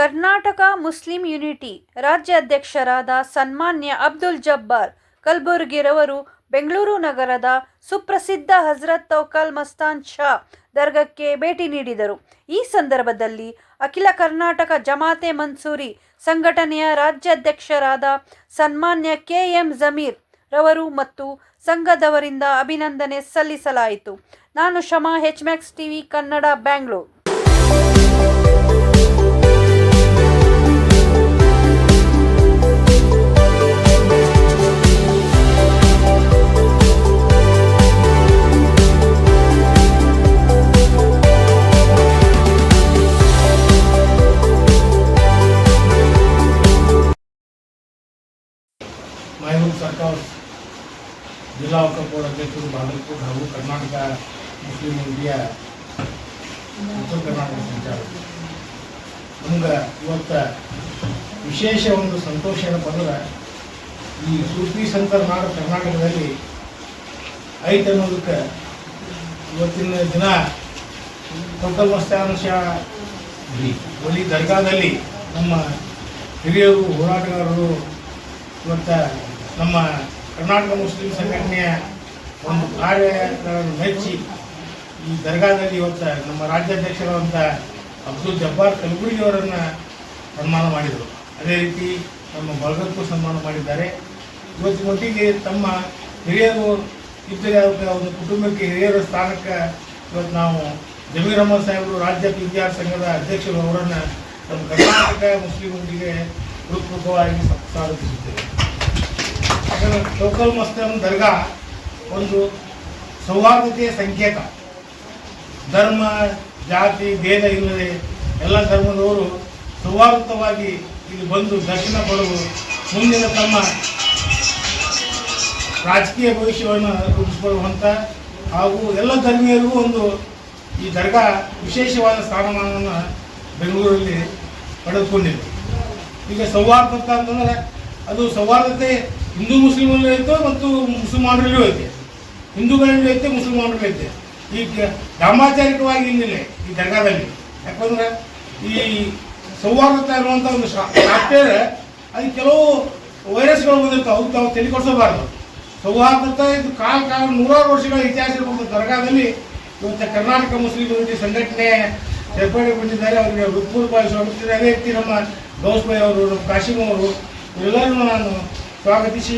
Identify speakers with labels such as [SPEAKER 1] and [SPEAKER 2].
[SPEAKER 1] Karnataka Muslim unity ರಾಜ್ಯಾಧ್ಯಕ್ಷರಾದ ಸನ್ಮಾನ್ಯ ಅಬ್ದುಲ್ ಜಬ್ಬಾರ್ ಕಲ್ಬುರ್ಗಿರವರು ಬೆಂಗಳೂರು ನಗರದ ಸುಪ್ರಸಿದ್ಧ ಹಜರತ್ ತೌಕಲ್ ಮಸ್ತಾನ್ ಶಾ ದರ್ಗಕ್ಕೆ ಭೇಟಿ ನೀಡಿದರು. ಈ ಸಂದರ್ಭದಲ್ಲಿ ಅಖಿಲ ಕರ್ನಾಟಕ ಜಮಾತೆ ಮನ್ಸೂರಿ ಸಂಘಟನೆಯ ರಾಜ್ಯಾಧ್ಯಕ್ಷರಾದ ಸನ್ಮಾನ್ಯ ಕೆ ಎಂ ಜಮೀರ್ ರವರು ಮತ್ತು ಸಂಘದವರಿಂದ ಅಭಿನಂದನೆ ಸಲ್ಲಿಸಲಾಯಿತು. ನಾನು Shama H Max TV Kannada, Bangalore.
[SPEAKER 2] Mysuru ಸರ್ಕಾರ ಜಿಲ್ಲಾ ವಕಫ್ ಬೋರ್ಡ್ ಅಧ್ಯಕ್ಷರು ಹಾಗೂ ಕರ್ನಾಟಕ ಮುಸ್ಲಿಂ ಇಂಡಿಯಾ ಉತ್ತರ ಕರ್ನಾಟಕ ಸಂಚಾರ ನಮ್ಗೆ ಇವತ್ತು ವಿಶೇಷ ಒಂದು ಸಂತೋಷ ಏನಪ್ಪ ಅಂದ್ರೆ ಈ ಸೂಫಿ ಸಂತರ ನಾಡು ಕರ್ನಾಟಕದಲ್ಲಿ ಐತೆ ಅನ್ನೋದಕ್ಕೆ ಇವತ್ತಿನ ದಿನ ಟೋಟಲ್ ಮಸ್ತಾನ ಒಲಿ ದರ್ಗಾದಲ್ಲಿ ನಮ್ಮ ಹಿರಿಯರು, ಹೋರಾಟಗಾರರು ಇವತ್ತು ನಮ್ಮ ಕರ್ನಾಟಕ ಮುಸ್ಲಿಂ ಸಂಘಟನೆಯ ಒಂದು ಕಾರ್ಯಗಳನ್ನು ಮೆಚ್ಚಿ ಈ ದರ್ಗಾದಲ್ಲಿ ಇವತ್ತು ನಮ್ಮ ರಾಜ್ಯಾಧ್ಯಕ್ಷರಾದಂಥ ಅಬ್ದುಲ್ ಜಬ್ಬಾರ್ ಕಲಬುರ್ಗಿ ಅವರನ್ನು ಸನ್ಮಾನ ಮಾಡಿದರು. ಅದೇ ರೀತಿ ನಮ್ಮ ಬಳಗಕ್ಕೂ ಸನ್ಮಾನ ಮಾಡಿದ್ದಾರೆ. ಇವತ್ತು ಮಟ್ಟಿಗೆ ತಮ್ಮ ಹಿರಿಯರು ಇದ್ದರೆ ಒಂದು ಕುಟುಂಬಕ್ಕೆ ಹಿರಿಯರ ಸ್ಥಾನಕ್ಕೆ ಇವತ್ತು ನಾವು ಜಮೀರ್ ಅಹಮದ್ ಸಾಹೇಬರು ರಾಜ್ಯ ವಿದ್ಯಾರ್ಥಿ ಸಂಘದ ಅಧ್ಯಕ್ಷರು ಅವರನ್ನು ನಮ್ಮ ಕರ್ನಾಟಕ ಮುಸ್ಲಿಮರಿಗೆ ಹೃತ್ಪೂರ್ವಕವಾಗಿ ಸ್ವಾಗತಿಸುತ್ತೇವೆ ಯಾಕಂದ್ರೆ ಟೋಕಲ್ ಮಸ್ತಮ್ ದರ್ಗಾ ಒಂದು ಸೌಹಾರ್ದತೆಯ ಸಂಕೇತ. ಧರ್ಮ, ಜಾತಿ, ಭೇದ ಇಲ್ಲದೆ ಎಲ್ಲ ಧರ್ಮದವರು ಸೌಹಾರ್ದವಾಗಿ ಇಲ್ಲಿ ಬಂದು ದರ್ಶನ ಪಡೆದು ಮುಂದಿನ ತಮ್ಮ ರಾಜಕೀಯ ಭವಿಷ್ಯವನ್ನು ರೂಪಿಸಿಕೊಳ್ಳುವಂಥ ಹಾಗೂ ಎಲ್ಲ ಧರ್ಮೀಯರಿಗೂ ಒಂದು ಈ ದರ್ಗಾ ವಿಶೇಷವಾದ ಸ್ಥಾನಮಾನವನ್ನು ಬೆಂಗಳೂರಲ್ಲಿ ಪಡೆದುಕೊಂಡಿದೆ. ಈಗ ಸೌಹಾರ್ದತೆ ಅಂತಂದರೆ ಅದು ಸೌಹಾರ್ದತೆ ಹಿಂದೂ ಮುಸ್ಲಿಮರಲ್ಲೂ ಐತೆ ಮತ್ತು ಮುಸಲ್ಮಾನರಲ್ಲೂ ಐತೆ. ಹಿಂದೂಗಳಲ್ಲೂ ಐತೆ, ಮುಸಲ್ಮಾನರಲ್ಲೂ ಐತೆ. ಈ ಧರ್ಮಾಚಾರಿಕವಾಗಿ ಇಲ್ಲಿಲ್ಲ ಈ ದರ್ಗಾದಲ್ಲಿ. ಯಾಕಂದ್ರೆ ಈ ಸೌಹಾರ್ದತೆ ಅನ್ನುವಂಥ ಒಂದು ಸಾಫ್ಟ್ವೇರ್ ಅದು ಕೆಲವು ವೈರಸ್ಗಳು ಬಂದಿರ್ತಾವೆ ಅವ್ರು ತಾವು ತಲೆಕೊಡಿಸಬಾರ್ದು ಸೌಹಾರ್ದತೆ ಇದು ಕಾಲ ಕಾಲ ನೂರಾರು ವರ್ಷಗಳ ಇತಿಹಾಸ ಇರಬಹುದು ದರ್ಗಾದಲ್ಲಿ ಇವತ್ತು ಕರ್ನಾಟಕ ಮುಸ್ಲಿಂ ಯುನಿಟಿ ಸಂಘಟನೆ ಸೇರ್ಪಡೆಗೊಂಡಿದ್ದಾರೆ. ಅವರಿಗೆ ಋತ್ಪೂರ್ವ ಸ್ವಾಗತಿಸಿದ್ದಾರೆ ಅದೇ ರೀತಿ ನಮ್ಮ ಗೌಸ್ಬಾಯಿ ಅವರು, ನಮ್ಮ ಕಾಶಿಮ್ ಅವರು ಎಲ್ಲರನ್ನೂ ನಾನು ಸ್ವಾಗತಿಸಿ